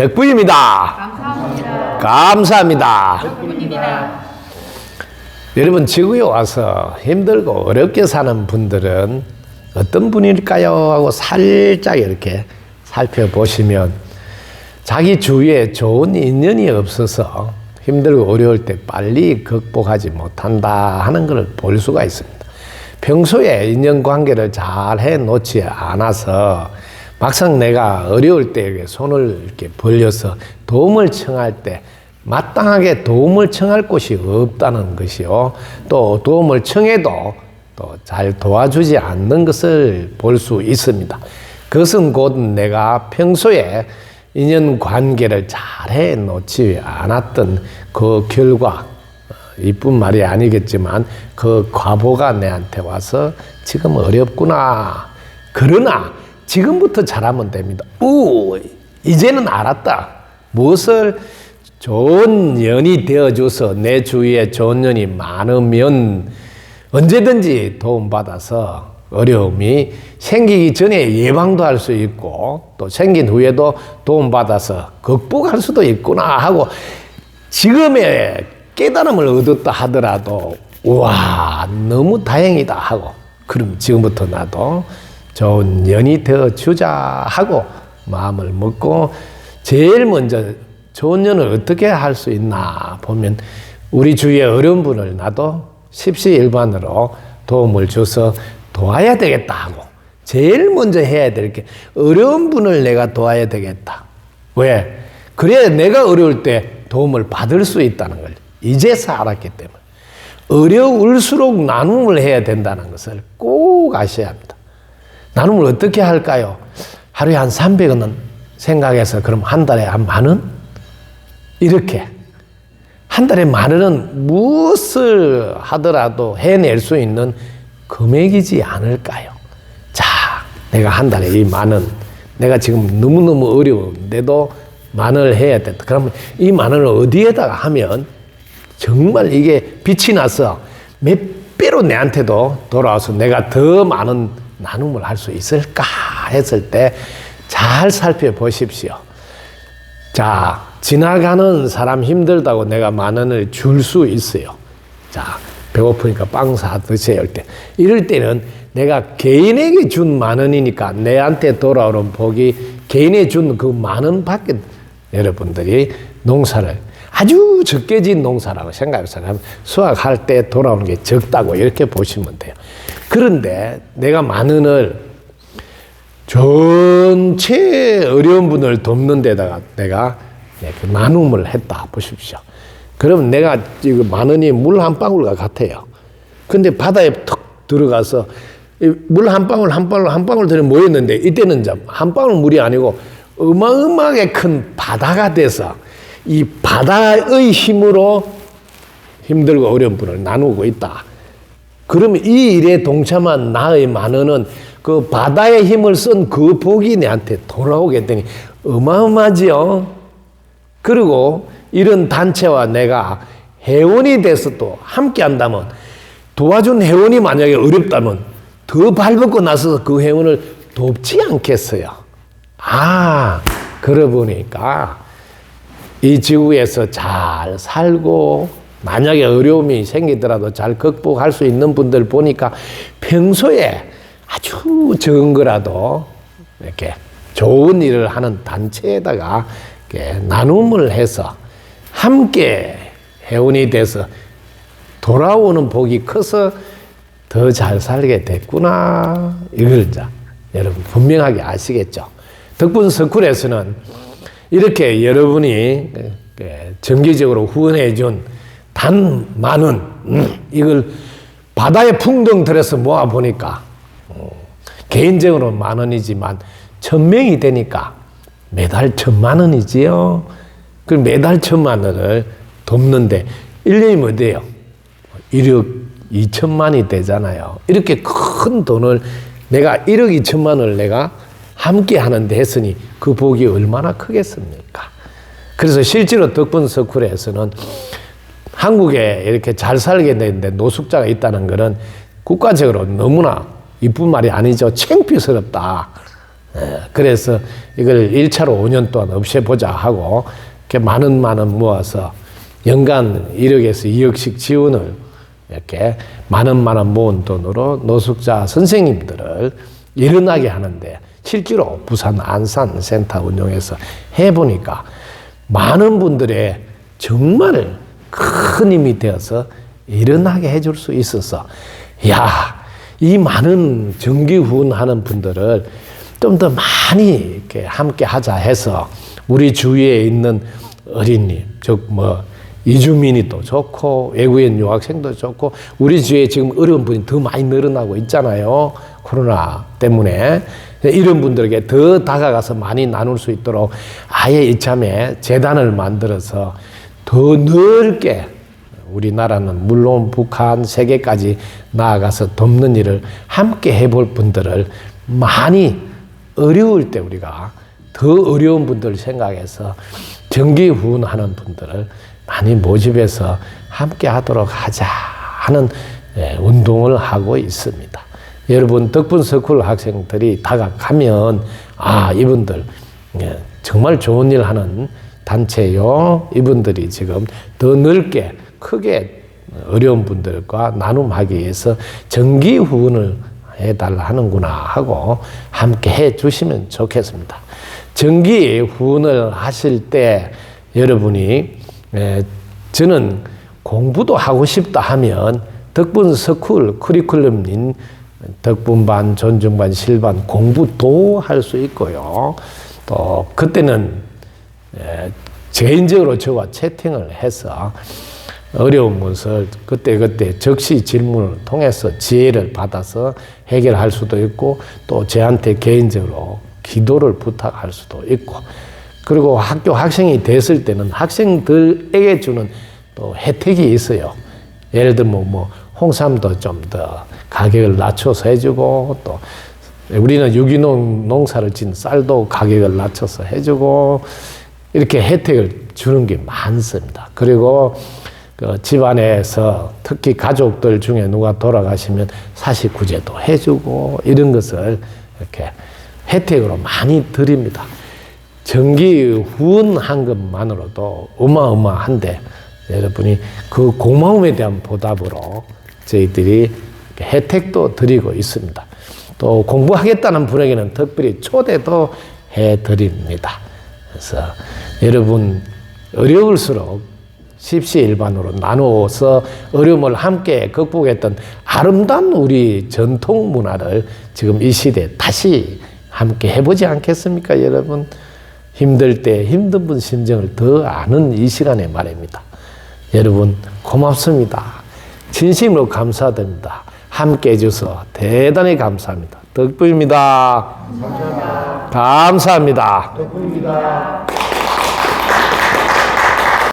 덕분입니다. 감사합니다. 감사합니다. 덕분입니다. 여러분 지구에 와서 힘들고 어렵게 사는 분들은 어떤 분일까요? 하고 살짝 이렇게 살펴보시면 자기 주위에 좋은 인연이 없어서 힘들고 어려울 때 빨리 극복하지 못한다 하는 것을 볼 수가 있습니다. 평소에 인연 관계를 잘 해 놓지 않아서 막상 내가 어려울 때 손을 이렇게 벌려서 도움을 청할 때 마땅하게 도움을 청할 곳이 없다는 것이요. 또 도움을 청해도 또 잘 도와주지 않는 것을 볼 수 있습니다. 그것은 곧 내가 평소에 인연 관계를 잘 해 놓지 않았던 그 결과, 어, 이쁜 말이 아니겠지만 그 과보가 내한테 와서 지금 어렵구나. 그러나 지금부터 잘하면 됩니다. 오, 이제는 알았다. 무엇을 좋은 연이 되어줘서 내 주위에 좋은 연이 많으면 언제든지 도움받아서 어려움이 생기기 전에 예방도 할 수 있고 또 생긴 후에도 도움받아서 극복할 수도 있구나 하고 지금의 깨달음을 얻었다 하더라도 와 너무 다행이다 하고 그럼 지금부터 나도 좋은 연이 되어 주자 하고 마음을 먹고 제일 먼저 좋은 년을 어떻게 할 수 있나 보면 우리 주위에 어려운 분을 나도 십시일반으로 도움을 줘서 도와야 되겠다 하고 제일 먼저 해야 될 게 어려운 분을 내가 도와야 되겠다. 왜? 그래야 내가 어려울 때 도움을 받을 수 있다는 걸 이제서 알았기 때문에 어려울수록 나눔을 해야 된다는 것을 꼭 아셔야 합니다. 나눔을 어떻게 할까요? 하루에 한 300원은 생각해서 그럼 한 달에 한 만 원? 이렇게 한 달에 만 원은 무엇을 하더라도 해낼 수 있는 금액이지 않을까요? 자, 내가 한 달에 이 만 원, 내가 지금 너무너무 어려운데도 만 원을 해야 된다. 그러면 이 만 원을 어디에다가 하면 정말 이게 빛이 나서 몇 배로 내한테도 돌아와서 내가 더 많은 나눔을 할 수 있을까 했을 때 잘 살펴보십시오. 자, 지나가는 사람 힘들다고 내가 만 원을 줄 수 있어요. 자, 배고프니까 빵 사 드세요. 할 때. 이럴 때는 내가 개인에게 준 만 원이니까 내한테 돌아오는 복이 개인에 준 그 만 원밖에 여러분들이 농사를 아주 적게 진 농사라고 생각해서 수확할 때 돌아오는 게 적다고 이렇게 보시면 돼요. 그런데 내가 만 원을 전체 어려운 분을 돕는 데다가 내가 나눔을 했다 보십시오. 그러면 내가 지금 만 원이 물 한 방울과 같아요. 근데 바다에 턱 들어가서 물 한 방울 한 방울 한 방울 들어 모였는데 이때는 한 방울 물이 아니고 어마어마하게 큰 바다가 돼서 이 바다의 힘으로 힘들고 어려운 분을 나누고 있다. 그러면 이 일에 동참한 나의 만 원은 그 바다의 힘을 쓴 그 복이 내한테 돌아오게 되니 어마어마지요. 그리고 이런 단체와 내가 회원이 돼서 또 함께 한다면 도와준 회원이 만약에 어렵다면 더 발벗고 나서서 그 회원을 돕지 않겠어요. 아, 그러 보니까 이 지구에서 잘 살고 만약에 어려움이 생기더라도 잘 극복할 수 있는 분들 보니까 평소에 아주 적은 거라도 이렇게 좋은 일을 하는 단체에다가 나눔을 해서 함께 회원이 돼서 돌아오는 복이 커서 더 잘 살게 됐구나. 이걸 자, 여러분 분명하게 아시겠죠? 덕분 서쿨에서는 이렇게 여러분이 정기적으로 후원해 준 단 만원, 음, 이걸 바다에 풍덩 들여서 모아 보니까 개인적으로 만 원이지만 천 명이 되니까 매달 천만 원이지요. 그 매달 천만 원을 돕는데 1년이면 뭐 돼요? 1억 2천만이 되잖아요. 이렇게 큰 돈을 내가 1억 2천만 원을 내가 함께 하는데 했으니 그 복이 얼마나 크겠습니까? 그래서 실제로 덕분 서쿨에서는 한국에 이렇게 잘 살게 되는데 노숙자가 있다는 것은 국가적으로 너무나 이쁜 말이 아니죠. 창피스럽다. 예, 그래서 이걸 1차로 5년 동안 없애보자 하고 이렇게 많은 많은 모아서 연간 1억에서 2억씩 지원을 이렇게 많은 많은 모은 돈으로 노숙자 선생님들을 일어나게 하는데 실제로 부산 안산 센터 운영해서 해보니까 많은 분들의 정말 큰 힘이 되어서 일어나게 해줄 수 있어서 야, 이 많은 정기 후원하는 분들을 좀 더 많이 이렇게 함께 하자 해서 우리 주위에 있는 어린이, 즉 뭐 이주민이 또 좋고 외국인 유학생도 좋고 우리 주위에 지금 어려운 분이 더 많이 늘어나고 있잖아요. 코로나 때문에 이런 분들에게 더 다가가서 많이 나눌 수 있도록 아예 이참에 재단을 만들어서 더 넓게 우리나라는 물론 북한 세계까지 나아가서 돕는 일을 함께 해볼 분들을 많이 어려울 때 우리가 더 어려운 분들 생각해서 정기 후원하는 분들을 많이 모집해서 함께 하도록 하자 하는 예, 운동을 하고 있습니다. 여러분 덕분 서쿨 학생들이 다가가면 아 이분들 예, 정말 좋은 일 하는 단체요. 이분들이 지금 더 넓게 크게 어려운 분들과 나눔하기 위해서 정기 후원을 해달라 하는구나 하고 함께 해 주시면 좋겠습니다. 정기 후원을 하실 때 여러분이 에, 저는 공부도 하고 싶다 하면 덕분 스쿨 커리큘럼인 덕분 반, 존중 반, 실반 공부도 할 수 있고요. 또 그때는 에, 개인적으로 저와 채팅을 해서 어려운 것을 그때그때 적시 질문을 통해서 지혜를 받아서 해결할 수도 있고 또 저한테 개인적으로 기도를 부탁할 수도 있고 그리고 학교 학생이 됐을 때는 학생들에게 주는 또 혜택이 있어요. 예를 들면 뭐 홍삼도 좀 더 가격을 낮춰서 해주고 또 우리는 유기농 농사를 진 쌀도 가격을 낮춰서 해주고 이렇게 혜택을 주는 게 많습니다. 그리고 그 집안에서 특히 가족들 중에 누가 돌아가시면 사식구제도 해주고 이런 것을 이렇게 혜택으로 많이 드립니다. 정기 후원한 것만으로도 어마어마한데 여러분이 그 고마움에 대한 보답으로 저희들이 혜택도 드리고 있습니다. 또 공부하겠다는 분에게는 특별히 초대도 해 드립니다. 그래서 여러분 어려울수록 십시일반으로 나누어서 어려움을 함께 극복했던 아름다운 우리 전통 문화를 지금 이 시대에 다시 함께 해보지 않겠습니까, 여러분? 힘들 때 힘든 분 심정을 더 아는 이 시간에 말입니다. 여러분, 고맙습니다. 진심으로 감사드립니다. 함께 해줘서 대단히 감사합니다. 덕분입니다. 감사합니다. 감사합니다. 덕분입니다.